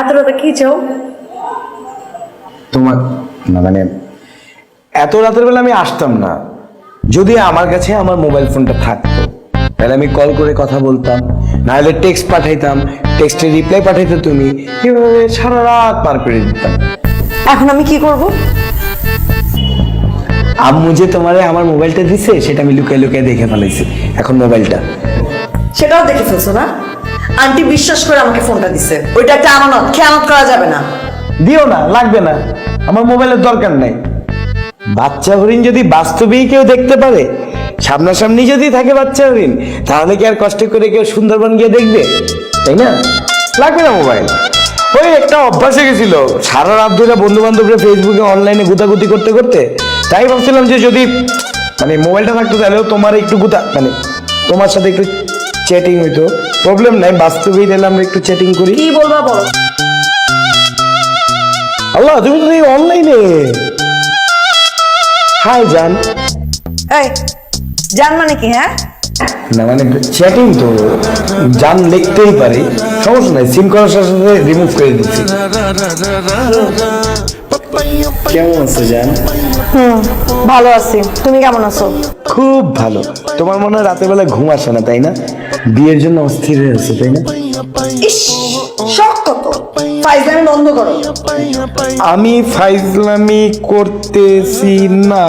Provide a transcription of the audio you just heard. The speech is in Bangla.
এত রাতে কি চাও তোমার না মানে এত রাতের বেলা আমি আসতাম না। যদি আমার কাছে আমার মোবাইল ফোনটা থাকতো তাহলে আমি কল করে কথা বলতাম নাহলে টেক্সট পাঠাইতাম টেক্সটের রিপ্লাই পাঠাইতে তুমি এভাবে সারা রাত পার করে দিতাম। এখন আমি কি করব? আম্মু যে তোমারে আমার মোবাইলটা দিছে সেটা আমি লুকাই লুকিয়ে দেখে ফেলাইছি। এখন মোবাইলটা। সেটাও দেখে ফেলছো না? আন্টি বিশ্বাস করে আমাকে ফোনটা দিছে। ওইটা একটা আমানত খেয়ানত করা যাবে না। দিও না লাগবে না। আমার মোবাইলের দরকার নাই। বাচ্চা হরিণ যদি বাস্তবেই কেউ দেখতে পারে সামনাসামনি যদি থাকে বাচ্চা হরিণ তাহলে কি আর কষ্ট করে কেউ সুন্দরবন গিয়ে দেখবে? তাই না? লাগবে না মোবাইল। ওই একটা অভ্যাস হয়ে গেছিল। সারা রাত ধরে বন্ধু বান্ধবরা ফেসবুকে অনলাইনে গুতাগুতি করতে করতে তাই ভাবছিলাম যে যদি মানে মোবাইলটা থাকতো তাহলেও তোমার একটু গুতা মানে তোমার সাথে একটু চ্যাটিং হইতো। প্রবলেম নাই বাস্তবেই তাহলে আমরা একটু চ্যাটিং করি। কি বলবা বলো? আল্লাহ তুমি তো এই অনলাইনে হাই জান এই জান মানে কি হ্যাঁ? না মানে চ্যাটিং তো জান লিখতেই পারি। সমস্যা নাই সিম করার সাথে সাথে রিমুভ করে দিচ্ছি। কেমন আছো জান? হুম ভালো আছি। তুমি কেমন আছো? খুব ভালো। তোমার মনে হয় রাতের বেলা ঘুম আসে না তাই না? বিয়ের জন্য অস্থির হয়ে আছো তাই না? ইস শখ কত? ফাইজলামি বন্ধ করো। আমি ফাইজলামি করতেছি না।